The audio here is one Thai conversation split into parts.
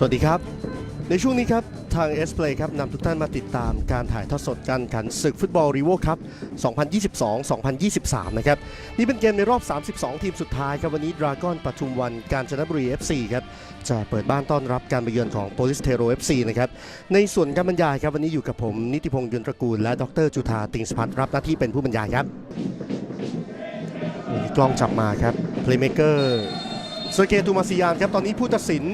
สวัสดีครับ ในช่วงนี้ครับ ทาง S Play ครับนำทุกท่านมาติดตามการถ่ายทอดสดการแข่งขันศึกฟุตบอลรีโวครับ 2022-2023 นะครับ นี่เป็นเกมในรอบ 32 ทีมสุดท้ายครับ วันนี้ดราก้อนปทุมวันการจนบุรี FC ครับ จะเปิดบ้านต้อนรับการมาเยือนของโปลิสเทโร FC นะครับ ในส่วนการบรรยายครับวันนี้อยู่กับผมนิติพงษ์ยุนตระกูลและดรจุธาติงสพัฒน์รับหน้าที่เป็นผู้บรรยายครับกล้องจับมาครับ Playmaker เซอร์เกย์ตูมาซิยานครับตอนนี้ผู้ตัดสิน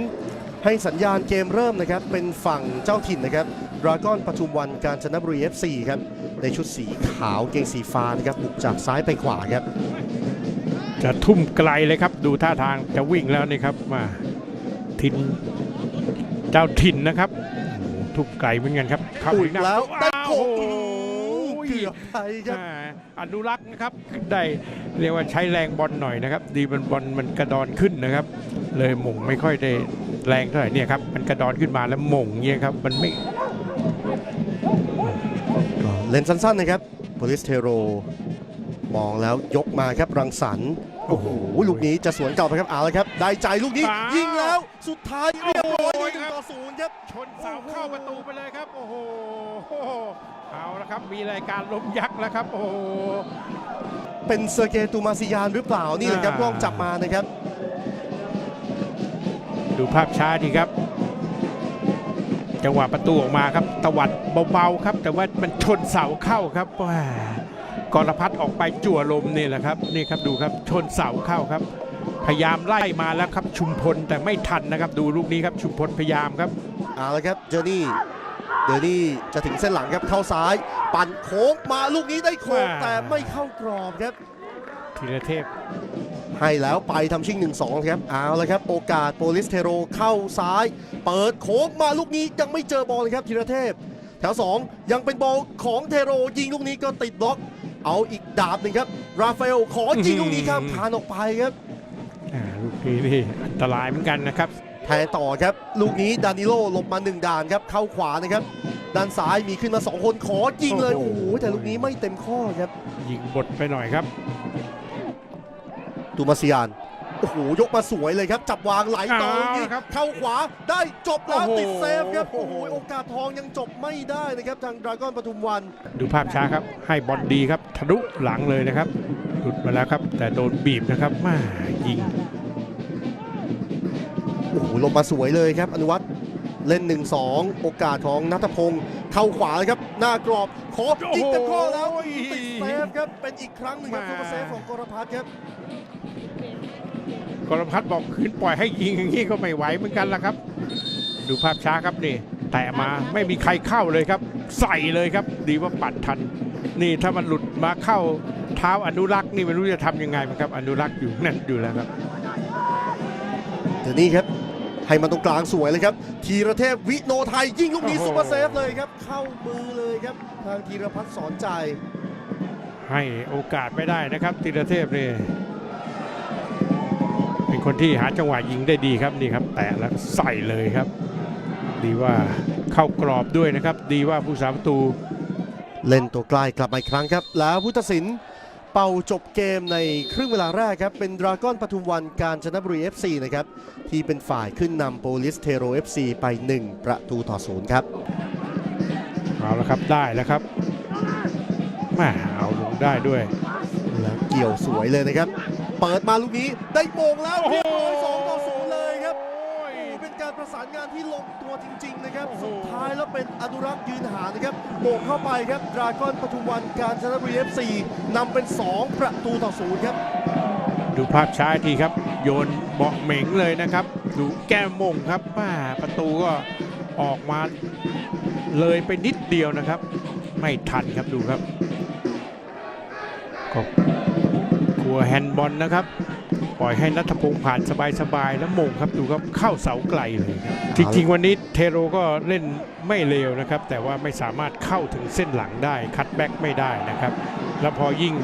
ให้สัญญาณเกมเริ่มนะครับ เป็นฝั่งเจ้าถิ่นนะครับดราก้อนปทุมวันการจนบุรี FC ครับ ในชุดสีขาวเกงสีฟ้านะครับบุกจากซ้ายไปขวาครับ จะทุ่มไกลเลยครับ ดูท่าทางจะวิ่งแล้วนี่ครับมาทินเจ้าถิ่นนะครับโอ้โหทุ่มไกลเหมือนกันครับเข้าอุ้ยถึงหน้าแล้วได้อ้าวโขกโอ้โหเกือบไปครับอ่าอนุรักษ์นะครับได้เรียกว่าใช้แรงบอลหน่อยนะครับ ดีมันบอลมันกระดอนขึ้นนะครับ เลยหม่งไม่ค่อยได้ แรงเท่าไหร่เนี่ยครับมันกระดอนขึ้นมาแล้วหม่งเนี่ยครับมันไม่ก็เล่นสั้นๆนะครับโพลิสเทโร มองแล้วยกมาครับรังสรรค์โอ้โหลูกนี้จะสวนกลับไปครับเอาละครับ ได้ใจลูกนี้อ้าวยิงแล้วสุดท้ายเรียบร้อยโอ้ยหนึ่งครับต่อศูนย์ครับชนเสาเข้าประตูไปเลยครับ โอ้โหเอาละครับมีรายการล้มยักษ์แล้วครับ โอ้โหเป็นเซอร์เกย์ตูมาซิยานหรือเปล่านี่แหละครับอ่ากล้องจับมานะครับ ดูภาพช้าดีครับ จังหวะประตูออกมาครับตวัดเบาๆครับ แต่ว่ามันชนเสาเข้าครับว้ากรพัฒน์ออกไปจั่วลมนี่แหละครับนี่ครับดูครับชนเสาเข้าครับ พยายามไล่มาแล้วครับชุมพลแต่ไม่ทันนะครับ ดูลูกนี้ครับชุมพลพยายามครับเอาละครับเจอร์นี่เจอร์นี่จะถึงเส้นหลังครับเข้าซ้าย ปั่นโค้งมาลูกนี้ได้โค้งว้าแต่ไม่เข้ากรอบครับ ธีรเทพ ให้แล้วไปทำชิง 1-2 ครับ เอาละครับ โอกาสโปลิสเทโรเข้าซ้าย เปิดโค้งมาลูกนี้ยังไม่เจอบอลเลยครับธีรเทพ แถว 2 ยังเป็นบอลของเทโรยิงลูกนี้ก็ติดบล็อก เอาอีกดาบหนึ่งครับ ราฟาเอลขอยิงลูกนี้ข้ามคานออกไปครับอ่าลูกนี้นี่อันตรายเหมือนกันนะครับแทนต่อครับ ลูกนี้ดานิโลหลบมา1ด่านครับ เข้าขวานะครับ ด้านซ้ายมีขึ้นมา 2 คนขอยิงเลย โอ้โอ้โหโหแต่ลูกนี้ไม่เต็มข้อครับ ยิงบดไปหน่อยครับ ตูมาซิยานโอ้โหยกมาสวยเลยครับ จับวางไหลต่อเอาลูกนี้ครับเข้าขวาได้จบแล้วโอ้โหติดเซฟครับโอ้โหโอกาสทองยังจบไม่ได้นะครับทางดราก้อนปทุมวัน ดูภาพช้าครับ ให้บอลดีครับทะลุหลังเลยนะครับหลุดมาแล้วครับ แต่โดนบีบนะครับมายิงโอ้โหลงมาสวยเลยครับ อนุวัตรเล่น 1-2 โอกาสของนัทพงศ์ เข้าขวาเลยครับ หน้ากรอบขอยิงเต็มข้อแล้วโอ้ยติดเซฟครับ เป็นอีกครั้งหนึงครับมาซูเปอร์เซฟของกรพัฒน์ครับกรพัฒน์บอกคืนปล่อยให้ยิงอย่างนี้ก็ไม่ไหวเหมือนกันละครับ ดูภาพช้าครับนี่ แต่มาไม่มีใครเข้าเลยครับ ใส่เลยครับ ดีว่าปัดทัน นี่ถ้ามันหลุดมาเข้าเท้าอนุรักษ์นี่ไม่รู้จะทำยังไงมันครับ อนุรักษ์อยู่นั่นอยู่แล้วครับเดี๋ยวนี้ครับ ให้มาตรงกลางสวยเลยครับ ธีรเทพวิโนไทยยิงลูกนี้โอ้โหซูเปอร์เซฟเลยครับ เข้ามือเลยครับ ทางธีรพัฒน์สอนใจ ให้โอกาสไม่ได้นะครับ ธีรเทพนี่เป็นคนที่หาจังหวะยิงได้ดีครับนี่ครับแตะแล้วใส่เลยครับ ดีว่าเข้ากรอบด้วยนะครับ ดีว่าผู้สาประตู เล่นตัวใกล้กลับมาอีกครั้งครับ แล้วผู้ตัดสิน เป่าจบเกมในครึ่งเวลาแรกครับ เป็นดราก้อนปทุมวันการจนบุรี FC นะครับ ที่เป็นฝ่ายขึ้นนำโปลิสเทโร FC ไป 1 ประตูต่อศูนย์ครับ เอาแล้วครับได้แล้วครับแม่เอาลงได้ด้วยแล้วเกี่ยวสวยเลยนะครับ เปิดมาลูกนี้ได้โมงแล้วโอ้โหเรียบร้อย2ต่อ0 ป็นการประสานงานที่ลงตัวจริง ๆ นะครับโอ้โหสุดท้ายแล้วเป็นอนุรักษ์ยืนหานะครับโมงเข้าไปครับดราก้อนปทุมวันการจนบุรี FC นำเป็น 2 ประตูต่อศูนย์ครับ ดูภาพช้าอีกทีครับ โยนเบาะเหม็งเลยนะครับ ดูแก้มมงครับแม่ประตูก็ออกมาเลยไปนิดเดียวนะครับ ไม่ทันครับดูครับก็กลัวแฮนด์บอลนะครับ ปล่อยให้นัทพงศ์ผ่านสบายๆแล้วมงครับดูครับเข้าเสาไกลเลยครับจริงๆวันนี้เทโรก็เล่นไม่เลวนะครับ แต่ว่าไม่สามารถเข้าถึงเส้นหลังได้ คัดแบ็กไม่ได้นะครับ แล้วพอยิ่ง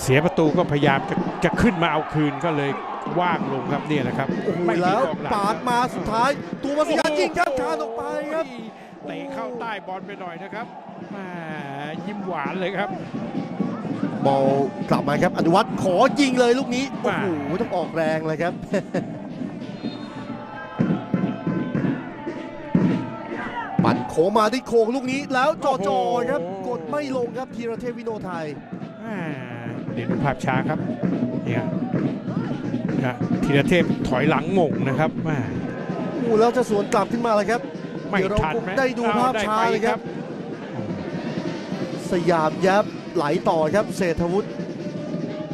เสียประตูก็พยายามจะจะขึ้นมาเอาคืนก็เลยว่างลงครับเนี่ยนะครับโอ้โหไม่มีแล้วกองหลังปาดมาสุดท้าย ตัวมาสิยานยิงครับคานออกไปครับเตะเข้าใต้บอลไปหน่อยนะครับแหมยิ้มหวานเลยครับ บอลกลับมาครับอนุวัตรขอยิงเลยลูกนี้ โอ้ว้าโห ต้องออกแรงเลยครับโขมาที่โค้งลูกนี้แล้วจอจอโอ้โหครับ กดไม่ลงครับธีรเทพวิโนไทยอ่าเดี๋ยวดูภาพช้าครับเนี่ยนะธีรเทพถอยหลังหม่งนะครับอ่าอู้แล้วจะสวนกลับขึ้นมาเลยครับไม่เดี๋ยวเราทันคงหมได้ดูเอภาพไช้าไปเลยครับ สยามยับ ไหลต่อครับเศรษฐวุฒิ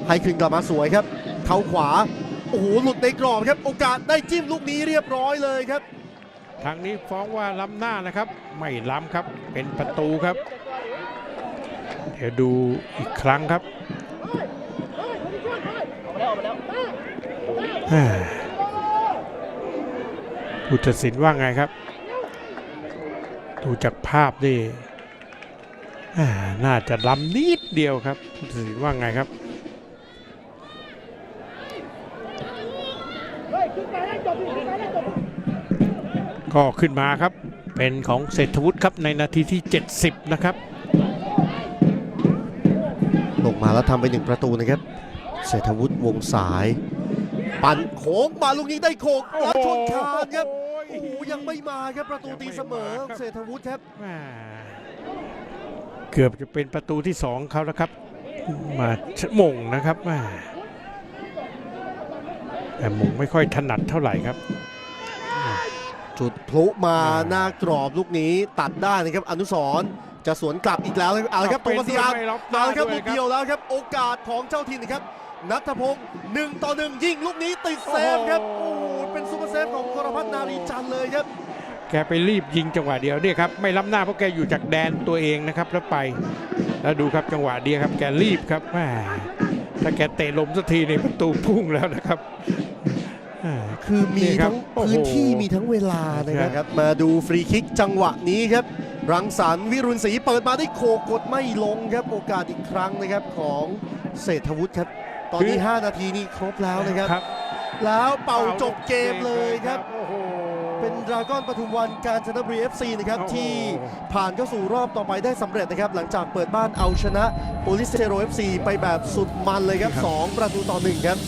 ให้คืนกลับมาสวยครับเข้าขวา โอ้โหหลุดในกรอบครับโอกาสได้จิ้มลูกนี้เรียบร้อยเลยครับ ทางนี้ฟ้องว่าล้ำหน้านะครับ ไม่ล้ำครับเป็นประตูครับ เดี๋ยวดูอีกครั้งครับผู้ตัดสินว่าไงครับ ดูจากภาพนี่ น่าจะล้ำนิดเดียวครับผู้ตัดสินว่าไงครับก็ขึ้นมาครับ เป็นของเศรษฐวุฒิครับในนาทีที่ 70 นะครับ ลงมาแล้วทำไปหนึ่งประตูนะครับ เศรษฐวุฒิวงสาย ปั่นโค้งมาลูกนี้ได้โขกแล้วชนคานครับโอ้โหยังไม่มาครับประตูตีเสมอ เศรษฐวุฒิครับแม่ เกือบจะเป็นประตูที่สองเขาแล้วครับ มาชะมงนะครับแม่แต่มงไม่ค่อยถนัดเท่าไหร่ครับ จุดพลุมาอ่าหน้ากรอบลูกนี้ตัดได้นะครับอนุสรณ์จะสวนกลับอีกแล้วนะครับเอาละครับเป็ตันวมาเสียไม่รับเอาละครับด้ลูวยกเดียวแล้วครับ โอกาสของเจ้าถิ่นนะครับนัทพงศ์หนึ่งต่อหนึ่งยิงลูกนี้ติดเซฟครับ โอ้โห เป็นซูเปอร์เซฟของกรพัฒนารีจันทร์เลยครับ แกไปรีบยิงจังหวะเดียวเนี่ยครับไม่ล้ำหน้าเพราะแกอยู่จากแดนตัวเองนะครับแล้วไปแล้วดูครับจังหวะเดียวครับ แกรีบครับแม่ถ้าแกเตะลมสักทีในประตูพุ่งแล้วนะครับอ่าคือมีนี่ครับทั้งโอ้โหพื้นที่มีทั้งเวลานะครับ มาดูฟรีคิกจังหวะนี้ครับ รังสรรค์วิรุณศรีเปิดมาได้โขกกดไม่ลงครับโอกาสอีกครั้งนะครับของเศรษฐวุฒิครับ ตอนนี้ 5 นาทีนี้ครบแล้วนะครับครับแล้วเป่าจบเกมเลยครับโอ้โห เป็นดราก้อนปทุมวันการชนบุรี FC นะครับโอ้โหที่ผ่านเข้าสู่รอบต่อไปได้สำเร็จนะครับ หลังจากเปิดบ้านเอาชนะโปลิสเทโร FC ไปแบบสุดมันเลยครับ 2 ประตูต่อ 1 ครับ